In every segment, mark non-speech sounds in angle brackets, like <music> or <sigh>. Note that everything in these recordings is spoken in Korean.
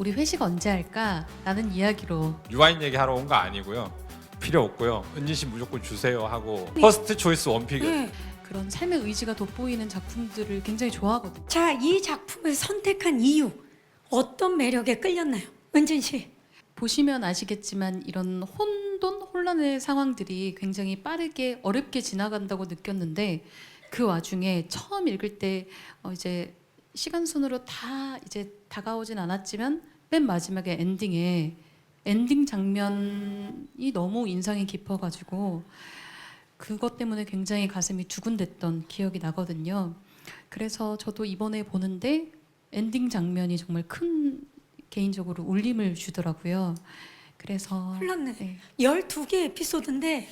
우리 회식 언제 할까? 라는 이야기로 유아인 얘기하러 온 거 아니고요. 필요 없고요. 은진 씨 무조건 주세요 하고 퍼스트 초이스 원픽. 네. 그런 삶의 의지가 돋보이는 작품들을 굉장히 좋아하거든요. 자, 이 작품을 선택한 이유 어떤 매력에 끌렸나요? 은진 씨. 보시면 아시겠지만 이런 혼돈, 혼란의 상황들이 굉장히 빠르게 어렵게 지나간다고 느꼈는데 그 와중에 처음 읽을 때 어 이제 시간 순으로 다 이제 다가오진 않았지만 맨 마지막에 엔딩에 엔딩 장면이 너무 인상이 깊어가지고 그것 때문에 굉장히 가슴이 두근댔던 기억이 나거든요. 그래서 저도 이번에 보는데 엔딩 장면이 정말 큰 개인적으로 울림을 주더라고요. 그래서 흘렀네. 네. 12개 에피소드인데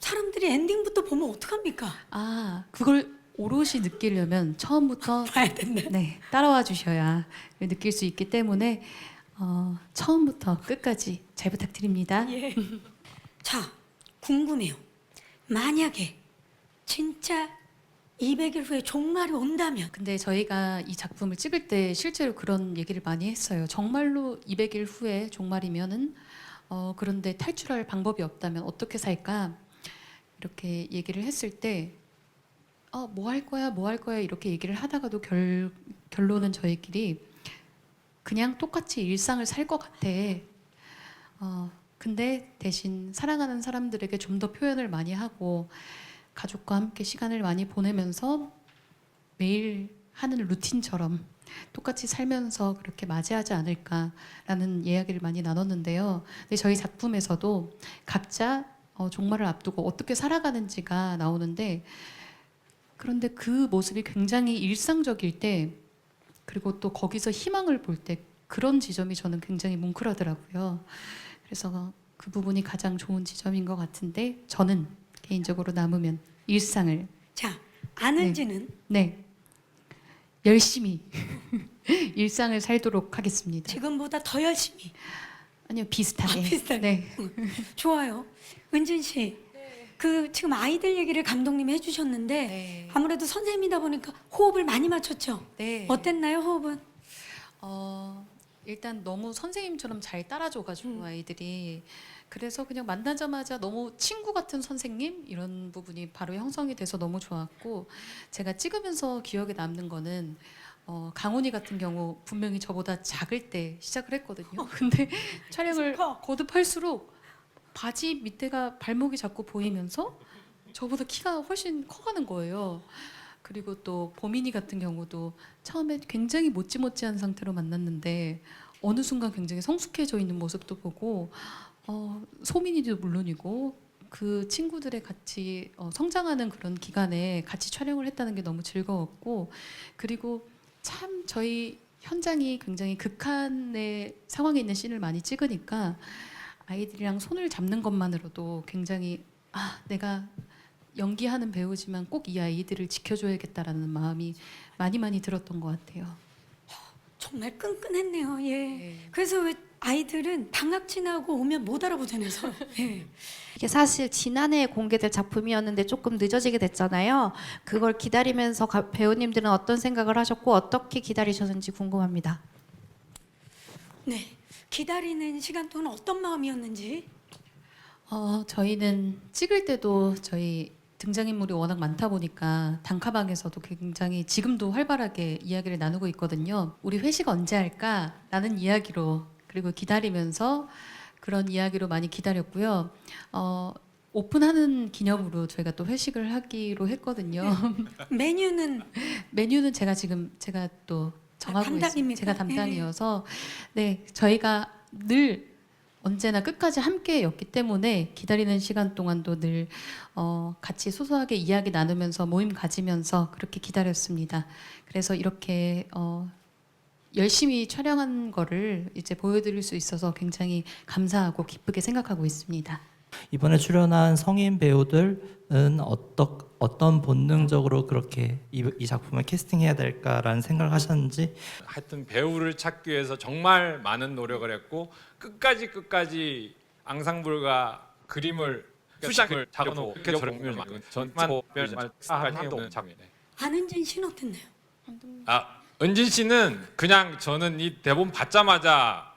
사람들이 엔딩부터 보면 어떡합니까? 아 그걸 오롯이 느끼려면 처음부터 <laughs> 봐야 된다. 네 따라와 주셔야 느낄 수 있기 때문에 어, 처음부터 끝까지 잘 부탁드립니다. 예. 자, 궁금해요. 만약에 진짜 200일 후에 종말이 온다면 근데 저희가 이 작품을 찍을 때 실제로 그런 얘기를 많이 했어요. 정말로 200일 후에 종말이면은 어, 그런데 탈출할 방법이 없다면 어떻게 살까? 이렇게 얘기를 했을 때 어, 뭐 할 거야? 뭐 할 거야? 이렇게 얘기를 하다가도 결, 결론은 저희끼리 그냥 똑같이 일상을 살 것 같아. 어, 근데 대신 사랑하는 사람들에게 좀 더 표현을 많이 하고 가족과 함께 시간을 많이 보내면서 매일 하는 루틴처럼 똑같이 살면서 그렇게 맞이하지 않을까라는 이야기를 많이 나눴는데요. 근데 저희 작품에서도 각자 어, 종말을 앞두고 어떻게 살아가는지가 나오는데 그런데 그 모습이 굉장히 일상적일 때 그리고 또 거기서 희망을 볼 때 그런 지점이 저는 굉장히 뭉클하더라고요. 그래서 그 부분이 가장 좋은 지점인 것 같은데 저는 개인적으로 남으면 일상을 자, 안은지는 네 열심히 <laughs> 일상을 살도록 하겠습니다. 지금보다 더 열심히 아니요 비슷하게. 아, 비슷하게. 네. <laughs> 좋아요. 은진 씨. 그 지금 아이들 얘기를 감독님이 해주셨는데 네. 아무래도 선생님이다 보니까 호흡을 많이 맞췄죠. 네. 어땠나요 호흡은? 어, 일단 너무 선생님처럼 잘 따라줘가지고 음. 아이들이 그래서 그냥 만나자마자 너무 친구 같은 선생님 이런 부분이 바로 형성이 돼서 너무 좋았고 제가 찍으면서 기억에 남는 거는 어, 강훈이 같은 경우 분명히 저보다 작을 때 시작을 했거든요. <laughs> 근데 촬영을 슬퍼. 거듭할수록 바지 밑에가 발목이 자꾸 보이면서 저보다 키가 훨씬 커가는 거예요. 그리고 또 보민이 같은 경우도 처음에 굉장히 모찌모찌한 상태로 만났는데 어느 순간 굉장히 성숙해져 있는 모습도 보고 어, 소민이도 물론이고 그 친구들의 같이 어, 성장하는 그런 기간에 같이 촬영을 했다는 게 너무 즐거웠고 그리고 참 저희 현장이 굉장히 극한의 상황에 있는 씬을 많이 찍으니까 아이들이랑 손을 잡는 것만으로도 굉장히 아 내가 연기하는 배우지만 꼭 이 아이들을 지켜줘야겠다라는 마음이 많이 많이 들었던 것 같아요. 정말 끈끈했네요. 예. 네. 그래서 왜 아이들은 방학 지나고 오면 못 알아보잖아요. <laughs> 예. 이게 사실 지난해에 공개될 작품이었는데 조금 늦어지게 됐잖아요. 그걸 기다리면서 가- 배우님들은 어떤 생각을 하셨고 어떻게 기다리셨는지 궁금합니다. 네. 기다리는 시간 동안 어떤 마음이었는지. 어, 저희는 찍을 때도 저희 등장인물이 워낙 많다 보니까 단카방에서도 굉장히 지금도 활발하게 이야기를 나누고 있거든요. 우리 회식 언제 할까? 라는 이야기로 그리고 기다리면서 그런 이야기로 많이 기다렸고요. 어, 오픈하는 기념으로 저희가 또 회식을 하기로 했거든요. <laughs> 메뉴는 메뉴는 제가 지금 제가 또 정하고 있습니다. 담당입니까? 제가 담당이어서 네 저희가 늘 언제나 끝까지 함께였기 때문에 기다리는 시간 동안도 늘 어, 같이 소소하게 이야기 나누면서 모임 가지면서 그렇게 기다렸습니다. 그래서 이렇게 어, 열심히 촬영한 거를 이제 보여드릴 수 있어서 굉장히 감사하고 기쁘게 생각하고 있습니다. 이번에 출연한 성인 배우들은 어떤 어떤 본능적으로 그렇게 이, 이 작품을 캐스팅해야 될까라는 생각을 하셨는지 하여튼 배우를 찾기 위해서 정말 많은 노력을 했고 끝까지 끝까지 앙상블과 그림을 수작을 작아놓고 이렇게 막은 전만 별말 하는 작품. 안은진 씨는 어땠나요? 아 은진 씨는 그냥 저는 이 대본 받자마자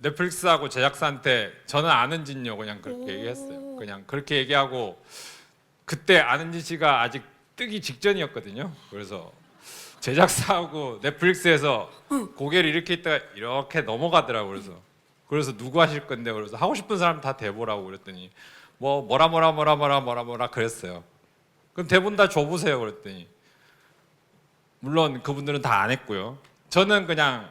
넷플릭스하고 제작사한테 저는 안은진요 그냥 그렇게 얘기했어요. 그냥 그렇게 얘기하고 그때 안은진 씨가 아직 뜨기 직전이었거든요. 그래서 제작사하고 넷플릭스에서 고개를 이렇게 있다가 이렇게 넘어가더라고 그래서 그래서 누구 하실 건데 그래서 하고 싶은 사람 다 대보라고 그랬더니 뭐 뭐라 뭐라 뭐라 뭐라 뭐라 뭐라 그랬어요. 그럼 대본 다 줘보세요 그랬더니 물론 그분들은 다 안 했고요. 저는 그냥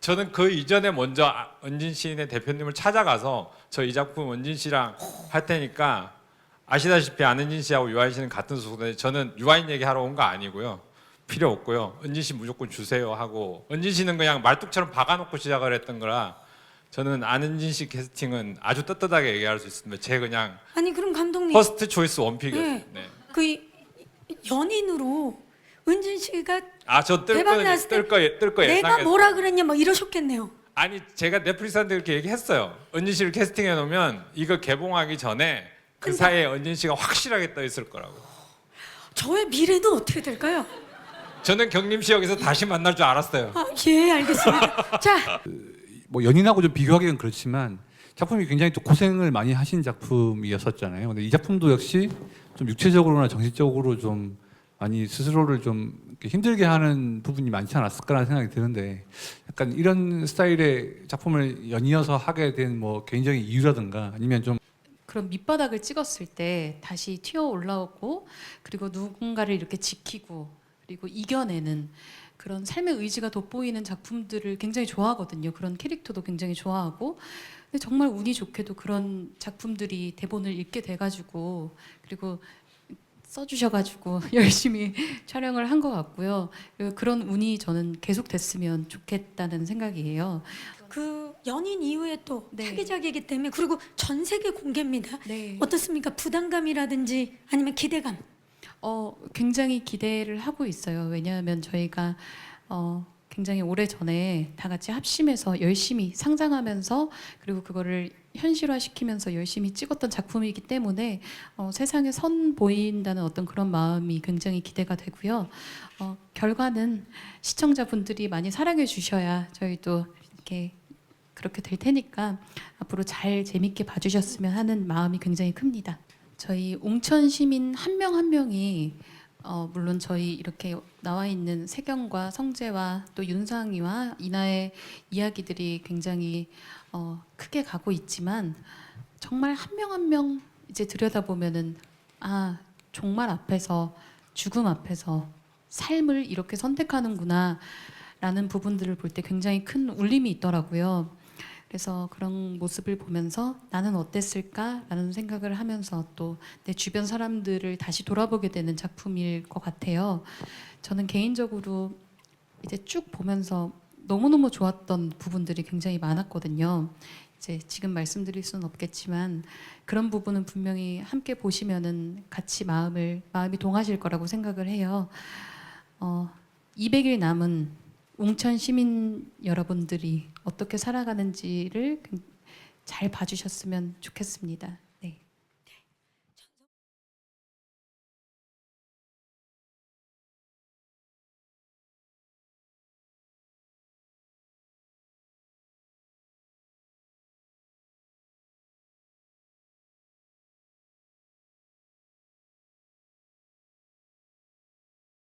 저는 그 이전에 먼저 아- 은진 씨네 대표님을 찾아가서 저 이 작품 은진 씨랑 할 테니까 아시다시피 안은진 씨하고 유아인 씨는 같은 소속인데 저는 유아인 얘기하러 온 거 아니고요. 필요 없고요. 은진 씨 무조건 주세요 하고 은진 씨는 그냥 말뚝처럼 박아놓고 시작을 했던 거라 저는 안은진 씨 캐스팅은 아주 떳떳하게 얘기할 수 있습니다. 제 그냥 아니 그럼 감독님 퍼스트 초이스 원픽이었어요. 네. 네. 그 이- 연인으로 은진 씨가 아 저뜰 대박 거, 났을 때뜰 거, 뜰거 내가 예상했어요. 뭐라 그랬냐 막 이러셨겠네요. 아니 제가 넷플릭스한테 그렇게 얘기했어요. 은진 씨를 캐스팅해 놓으면 이거 개봉하기 전에 그 근데- 사이에 은진 씨가 확실하게 떠 있을 거라고. 저의 미래는 어떻게 될까요? 저는 경림 씨 여기서 다시 만날 줄 알았어요. 아, 예, 알겠습니다. 자, 뭐 연인하고 좀 비교하기는 그렇지만 작품이 굉장히 또 고생을 많이 하신 작품이었었잖아요. 근데 이 작품도 역시 좀 육체적으로나 정신적으로 좀 많이 스스로를 좀 힘들게 하는 부분이 많지 않았을까라는 생각이 드는데 약간 이런 스타일의 작품을 연이어서 하게 된 뭐 개인적인 이유라든가 아니면 좀 그런 밑바닥을 찍었을 때 다시 튀어 올라오고 그리고 누군가를 이렇게 지키고 그리고 이겨내는 그런 삶의 의지가 돋보이는 작품들을 굉장히 좋아하거든요. 그런 캐릭터도 굉장히 좋아하고 근데 정말 운이 좋게도 그런 작품들이 대본을 읽게 돼가지고 그리고 써주셔가지고 <laughs> 열심히 촬영을 한 것 같고요. 그런 운이 저는 계속 됐으면 좋겠다는 생각이에요. 그 연인 이후에 또 네. 차기작이기 때문에 그리고 전 세계 공개입니다. 네. 어떻습니까? 부담감이라든지 아니면 기대감. 어, 굉장히 기대를 하고 있어요. 왜냐하면 저희가 어, 굉장히 오래 전에 다 같이 합심해서 열심히 상상하면서 그리고 그거를 현실화시키면서 열심히 찍었던 작품이기 때문에 어, 세상에 선 보인다는 어떤 그런 마음이 굉장히 기대가 되고요. 어, 결과는 시청자분들이 많이 사랑해 주셔야 저희도 이렇게 그렇게 될 테니까 앞으로 잘 재밌게 봐주셨으면 하는 마음이 굉장히 큽니다. 저희 웅천 시민 한 명 한 명이 어, 물론 저희 이렇게 나와 있는 세경과 성재와 또 윤상이와 이나의 이야기들이 굉장히 어, 크게 가고 있지만 정말 한 명 한 명 이제 들여다보면은 아 종말 앞에서 죽음 앞에서 삶을 이렇게 선택하는구나 라는 부분들을 볼 때 굉장히 큰 울림이 있더라고요. 그래서 그런 모습을 보면서 나는 어땠을까라는 생각을 하면서 또 내 주변 사람들을 다시 돌아보게 되는 작품일 것 같아요. 저는 개인적으로 이제 쭉 보면서 너무너무 좋았던 부분들이 굉장히 많았거든요. 이제 지금 말씀드릴 수는 없겠지만 그런 부분은 분명히 함께 보시면은 같이 마음을 마음이 동하실 거라고 생각을 해요. 어, 200일 남은 웅천 시민 여러분들이 어떻게 살아가는지를 잘 봐주셨으면 좋겠습니다.